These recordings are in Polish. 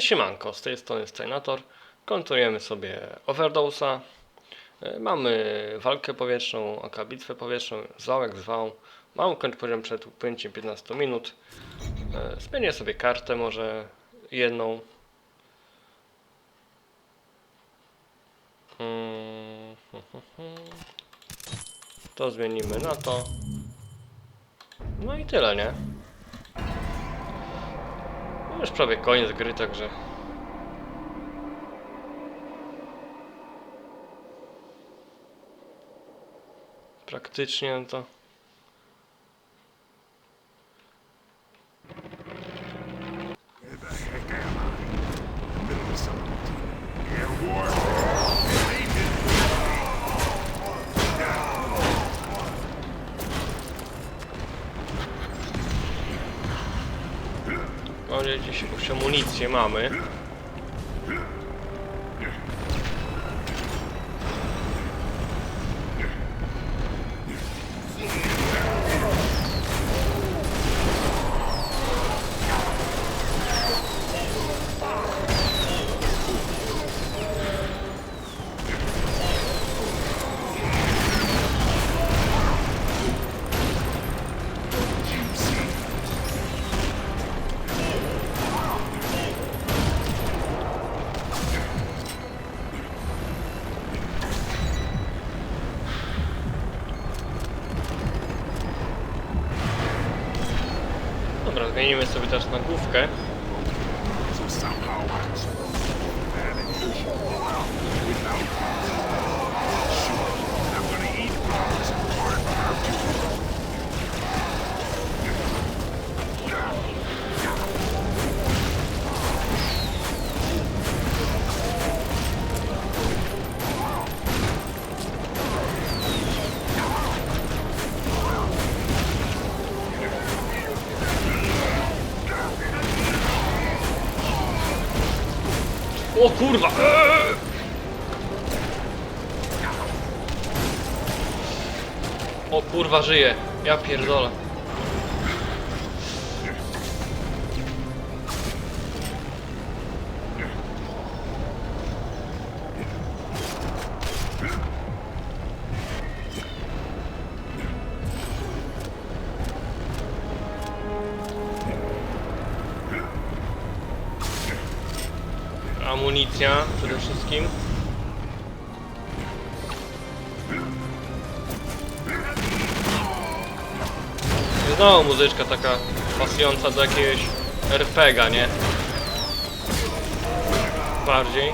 Siemanko, z tej strony Screnator. Kontynuujemy sobie Overdose'a. E, Mamy walkę powietrzną, aka bitwę powietrzną, zwał jak zwał. Mam kończ poziom przed upłynięciem 15 minut. E, Zmienię sobie kartę może jedną. Mm, hu. To zmienimy na to. No i tyle, nie? Już prawie koniec gry, także. Praktycznie to. No, już amunicję mamy. Zmienimy sobie teraz na główkę. O kurwa! O kurwa, żyje. Ja pierdolę. Znowu muzyczka taka pasująca do jakiegoś RPGa, nie? Bardziej.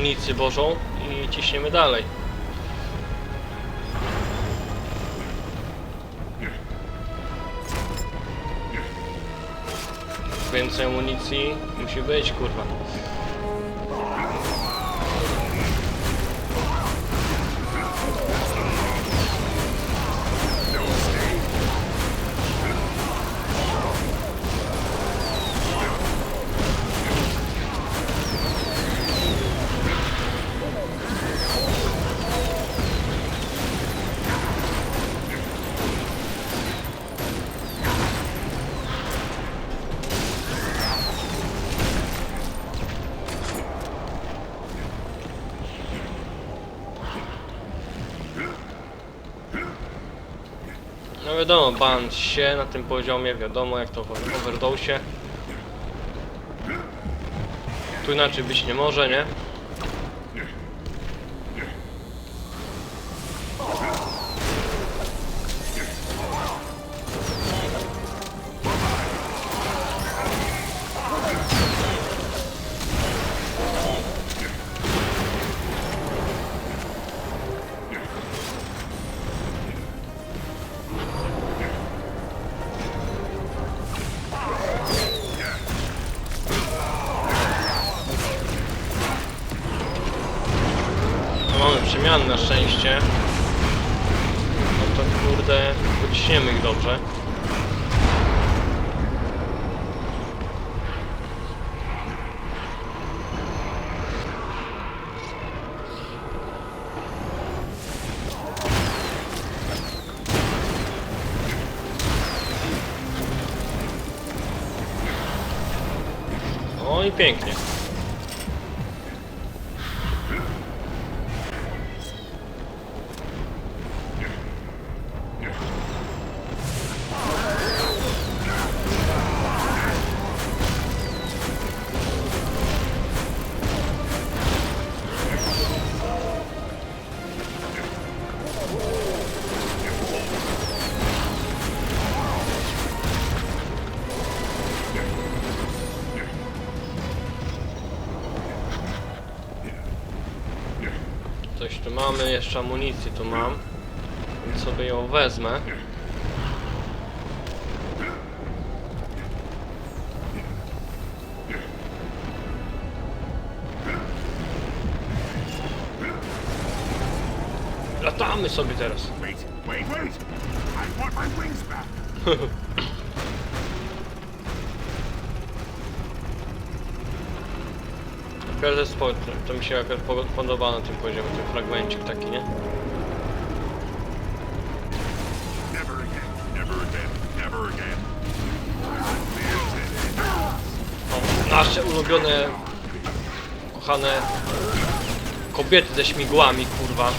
Amunicję bożą i ciśniemy dalej. Więcej amunicji musi być, kurwa. No wiadomo, ban się na tym poziomie, wiadomo jak to w overdose. Tu inaczej być nie może, nie? Przemian na szczęście. No to kurde, pociśniemy ich dobrze. O i pięknie. Mamy, jeszcze amunicji tu mam. Więc sobie ją wezmę. Latamy sobie teraz. Wait, wait, wait! I want my wings back! Każdy sport, to mi się po- podoba na tym poziomie, ten fragmencik taki, nie? O, nasze ulubione, kochane kobiety ze śmigłami, kurwa.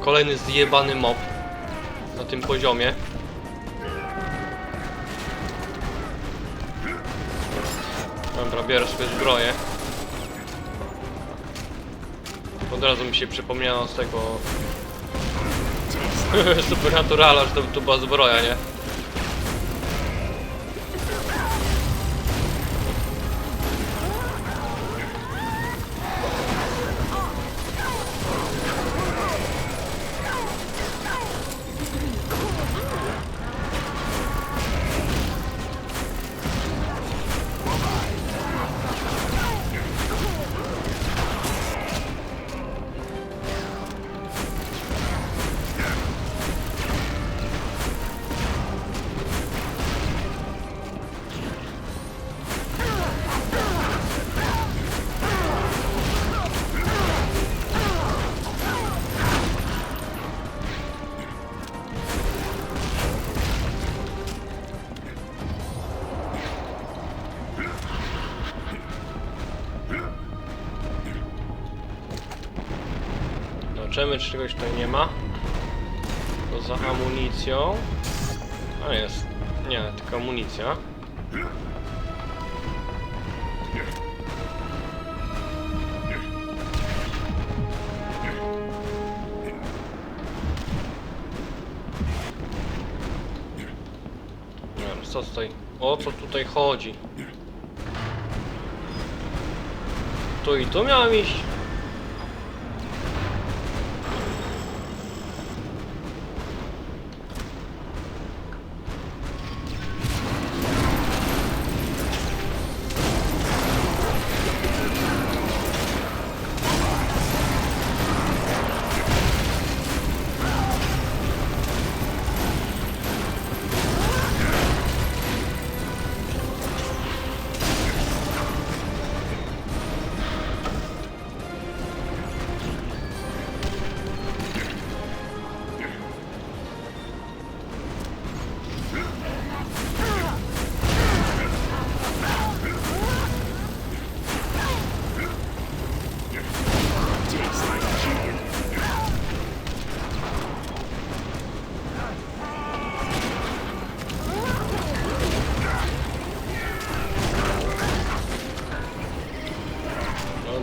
Kolejny zjebany mob na tym poziomie. Biorę sobie zbroję. Od razu mi się przypomniało z tego Supernaturala, że to, to była zbroja, nie? Zobaczymy, czy czegoś tutaj nie ma. Poza amunicją. A jest. Nie, tylko amunicja. Co tutaj? O co tutaj chodzi? Tu i tu miałem iść.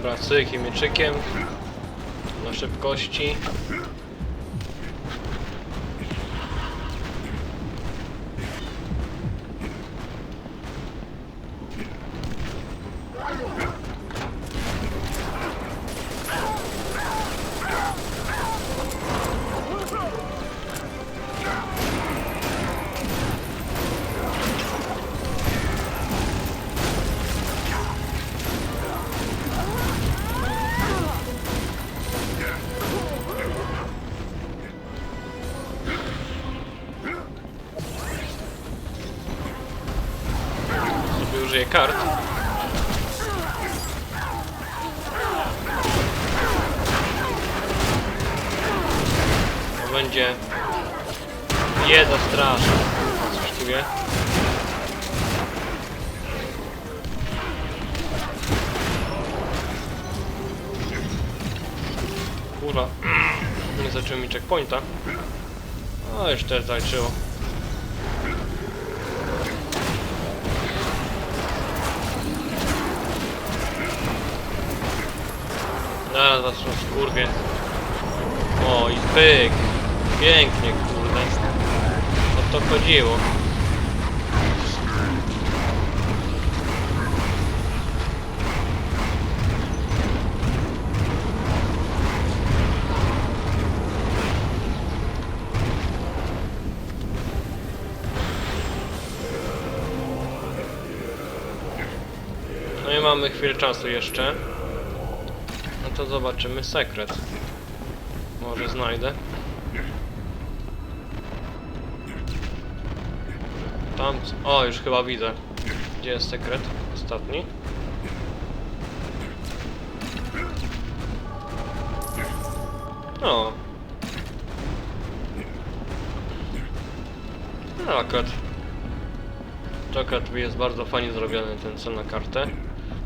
Dobra, cyk i mieczykiem. Na szybkości. Będzie bieda straszna. Kurwa. Nie zaczęły mi checkpointa. O, już też zaliczyło. Zaraz was rozkurwię. O i pyk. Pięknie, kurde. O to chodziło. No i mamy chwilę czasu jeszcze. No to zobaczymy sekret. Może znajdę. Tam. O, już chyba widzę. Gdzie jest sekret? Ostatni. O. No akurat. To akurat jest bardzo fajnie zrobiony ten co na kartę.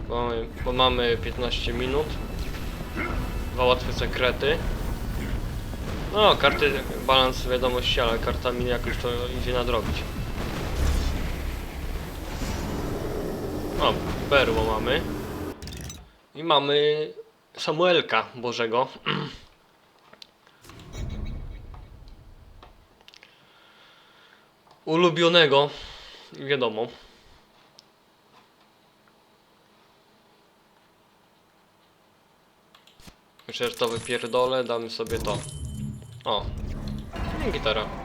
Bo mamy, bo mamy 15 minut. Dwa łatwe sekrety. No, karty, balans wiadomości, ale kartami jakoś to idzie nadrobić. O, perło mamy. I mamy Samuelka Bożego. Ulubionego, wiadomo. Myślę, że to wypierdolę, damy sobie to. O, gitara.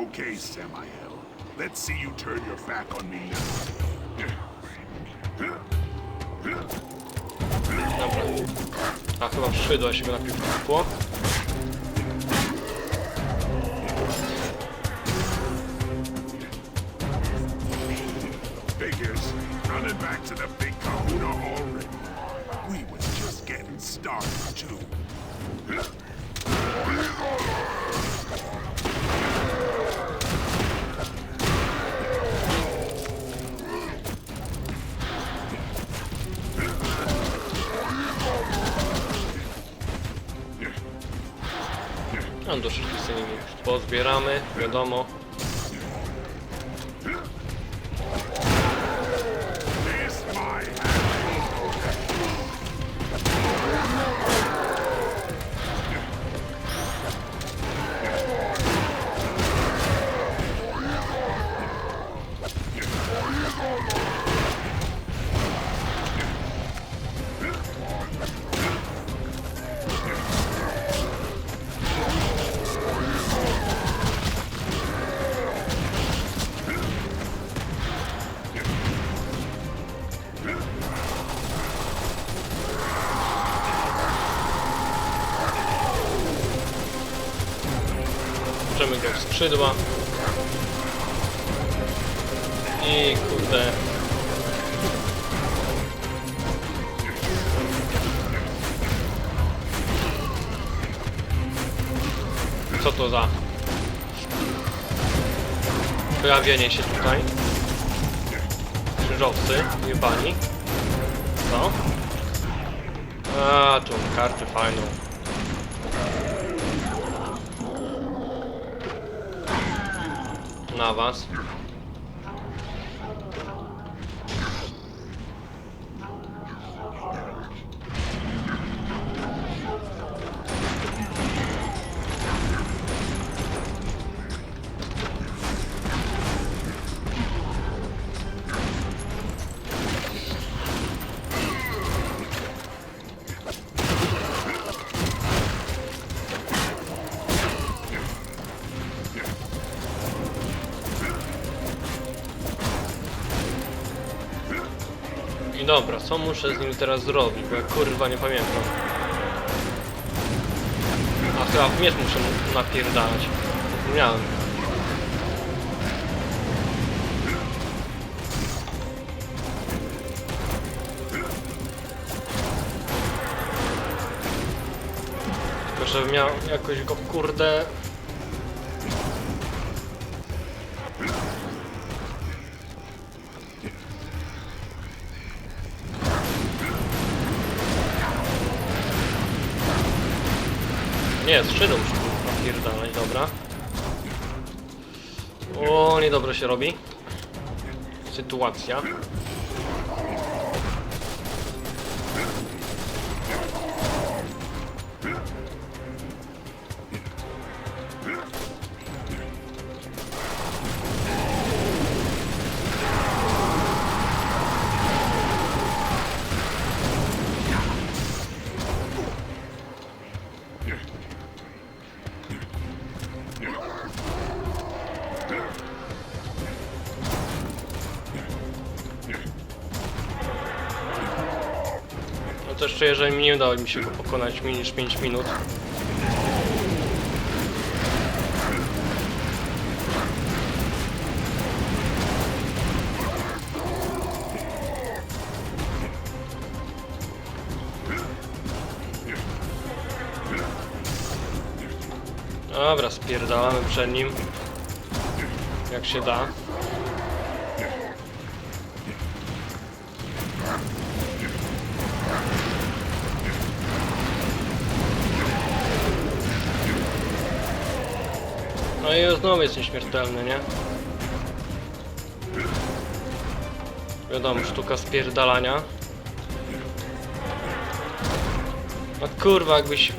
Okay, Samael. Let's see you turn your back on me now. Dobra. A chyba się go najpierw kupło. Figures. Running back to the big kahuna already. We was just getting started, too. No do wszystkich sobie pozbieramy, wiadomo. Bierzemy go w skrzydła. I kurde. Co to za pojawienie się tutaj? Krzyżowcy, jebani. Co? A, tu kartę fajną. Na was. Dobra, co muszę z nim teraz zrobić? Bo ja kurwa nie pamiętam. chyba w miecz muszę mu napierdalać. Zapomniałem. Tylko żebym miał jakoś go kurde... Szydą muszę napierdalać, dobra. O, niedobre się robi. Sytuacja. No czuję, że nie udało mi się go pokonać mniej niż 5 minut. Dobra, spierdalamy przed nim. Jak się da. No i znowu jest nieśmiertelny, nie? Wiadomo, sztuka spierdalania. No kurwa, jakbyś...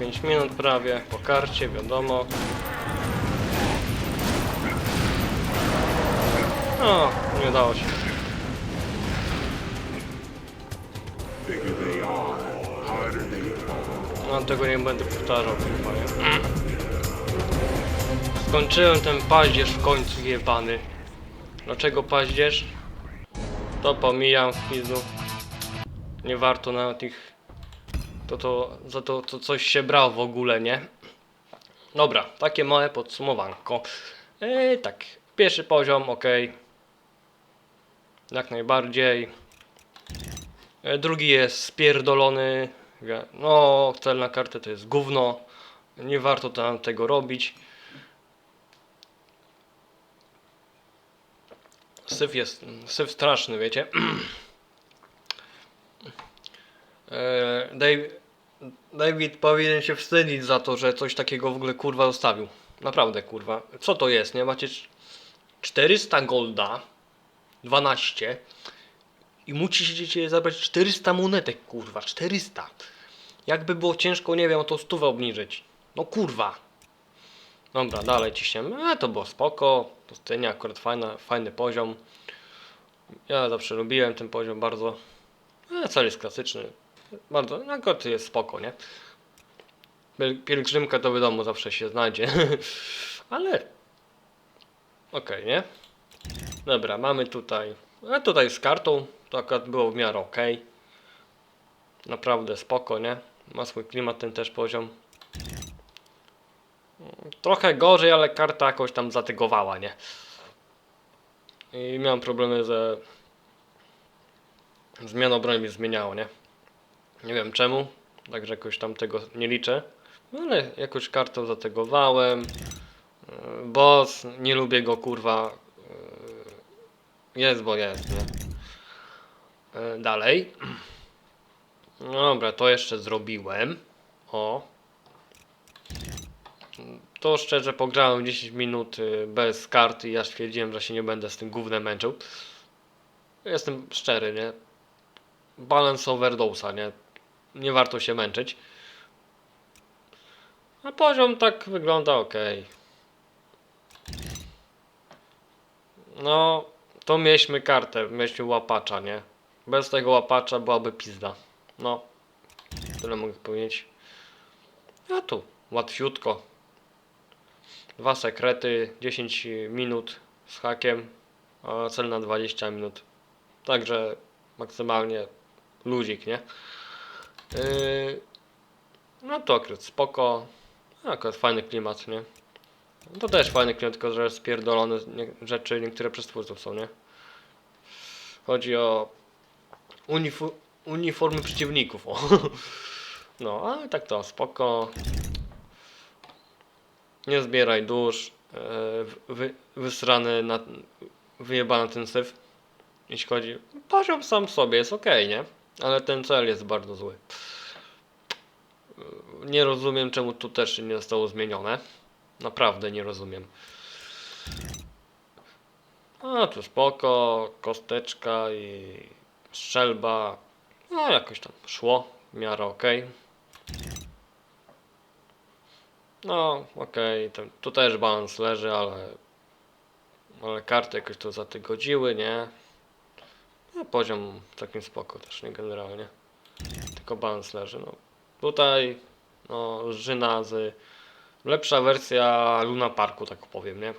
5 minut prawie, po karcie, wiadomo. No, nie udało się. No tego nie będę powtarzał chyba, nie? Skończyłem ten paździerz w końcu jebany. Dlaczego paździerz? To pomijam w. Nie warto nawet ich to, to za to, to coś się brał w ogóle, nie? Dobra, takie małe podsumowanko. Yy, tak, pierwszy poziom, ok. Jak najbardziej. E, drugi jest spierdolony. No, cel na kartę to jest gówno. Nie warto tam tego robić. Syf jest, syf straszny, wiecie. E, Dave, David powinien się wstydzić za to, że coś takiego w ogóle kurwa zostawił. Naprawdę kurwa. Co to jest, nie? Macie cz- 400 golda, 12 i musicie zabrać 400 monetek kurwa, 400. Jakby było ciężko, nie wiem, to stówę obniżyć. No kurwa. Dobra, dalej ciśniemy. E, to było spoko. Pustynia akurat fajna, fajny poziom. Ja zawsze lubiłem ten poziom bardzo. E, cel jest klasyczny. Bardzo, no akurat jest spoko, nie? Piel- Pielgrzymka to wiadomo, zawsze się znajdzie. Ale... Okej, nie? Dobra, mamy tutaj... A tutaj z kartą, to akurat było w miarę ok. Naprawdę spoko, nie? Ma swój klimat ten też poziom. Trochę gorzej, ale karta jakoś tam zatygowała, nie? I miałem problemy ze... Zmianą broni mi zmieniało, nie? Nie wiem czemu, także jakoś tam tego nie liczę. No ale jakoś kartą zategowałem. Yy, Boss, nie lubię go kurwa. Yy, Jest, bo jest, nie? Yy, Dalej. Dobra, to jeszcze zrobiłem. O. To szczerze pograłem 10 minut yy, bez karty i ja stwierdziłem, że się nie będę z tym gównem męczył. Jestem szczery, nie? Balance overdose'a, nie? Nie warto się męczyć. A poziom tak wygląda ok. No, to mieliśmy kartę, mieliśmy łapacza, nie? Bez tego łapacza byłaby pizda. No, tyle mogę powiedzieć. A tu, łatwiutko. Dwa sekrety, 10 minut z hakiem, a cel na 20 minut. Także maksymalnie ludzik, nie? Yy, no to akurat spoko. No, Akurat fajny klimat, nie? To też fajny klimat, tylko że spierdolone rzeczy niektóre przez twórców są, nie? Chodzi o uniformy przeciwników, o. No, ale tak to, spoko. Nie zbieraj dusz. e, Wy, wysrany na... Wyjebany ten syf. Jeśli chodzi... Poziom sam sobie jest ok, nie? Ale ten cel jest bardzo zły. Nie rozumiem, czemu tu też nie zostało zmienione. Naprawdę nie rozumiem. A tu spoko, kosteczka i strzelba. No jakoś tam szło, w miarę ok. No okay. tu też balans leży, ale ale karty jakoś to zatygodziły, nie? No, poziom takim spoko też, nie generalnie. Tylko balans leży, no. Tutaj, no, Żyna z... Lepsza wersja Luna Parku, tak powiem, nie?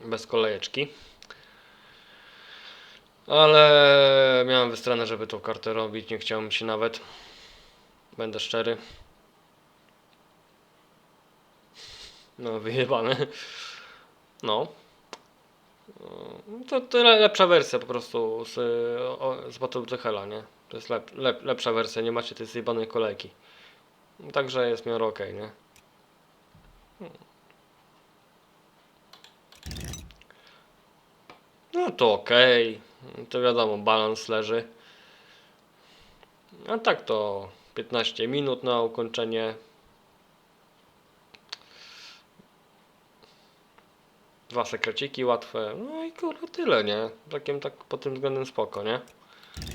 Bez kolejeczki. Ale miałem wystranę, żeby tą kartę robić, nie chciałem się nawet. Będę szczery. No, wyjebane. No. No, To tyle lepsza wersja po prostu z, z Battle of the Hella, nie? To jest lep, lep, lepsza wersja, nie macie tej zjebanej kolejki. Także jest miarę okej, nie? No to okej. To wiadomo, balans leży. A tak to 15 minut na ukończenie. Dwa sekreciki łatwe. No i kurwa tyle, nie? Takim tak pod tym względem spoko, nie?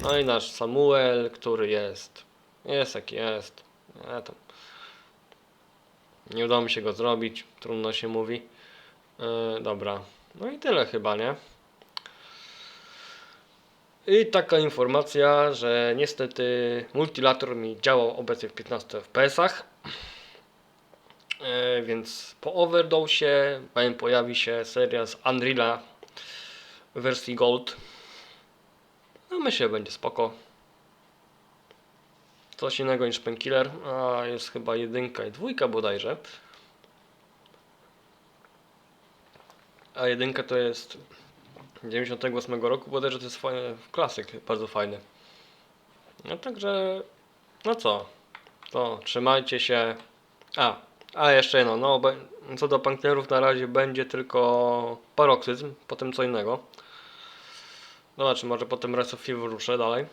No i nasz Samuel, który jest. Jest jaki jest. Ja tam. Nie udało mi się go zrobić, trudno się mówi. Yy, dobra. No i tyle chyba, nie? I taka informacja, że niestety multilator mi działał obecnie w 15 FPS-ach. E, więc po overdose pojawi się seria z Unreal'a w wersji Gold. No myślę, będzie spoko. Coś innego niż Painkiller, a jest chyba jedynka i dwójka bodajże. A jedynka to jest 98 roku, bodajże to jest fajny, klasyk, bardzo fajny. No także, no co, to trzymajcie się. A, a jeszcze jedno, no co do panklerów na razie będzie tylko paroksyzm, potem co innego. Zobaczmy, może potem Res of Fever ruszę dalej.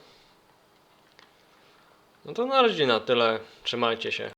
No to na razie na tyle, trzymajcie się.